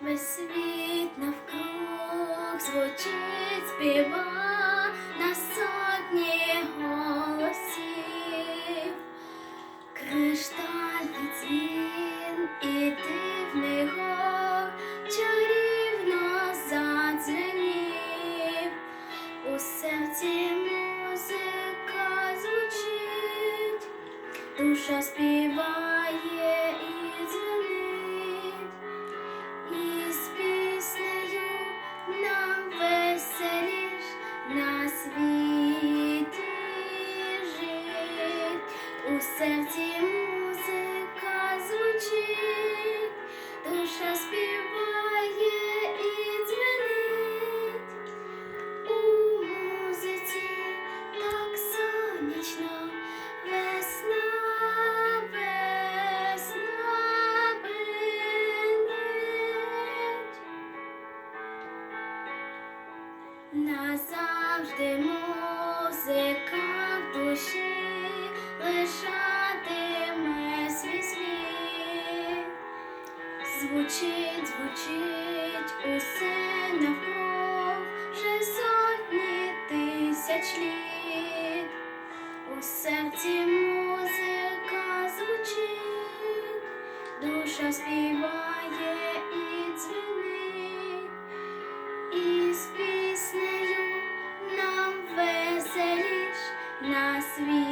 Весь світ навкруг звучить співа на сотні голосів, криштальний дзвін і дивний гор чарівно задзвенів, у серці музика звучить, душа співає і дзвенить. Світі жить. У серці музика звучить, душа співає і дзвенить. У музиці так сонячно весна, весна Звучить, звучить усе навкруг вже сотні тисяч літ. У серці музика звучить, душа співає і дзвенить, і з нам веселіш на світі.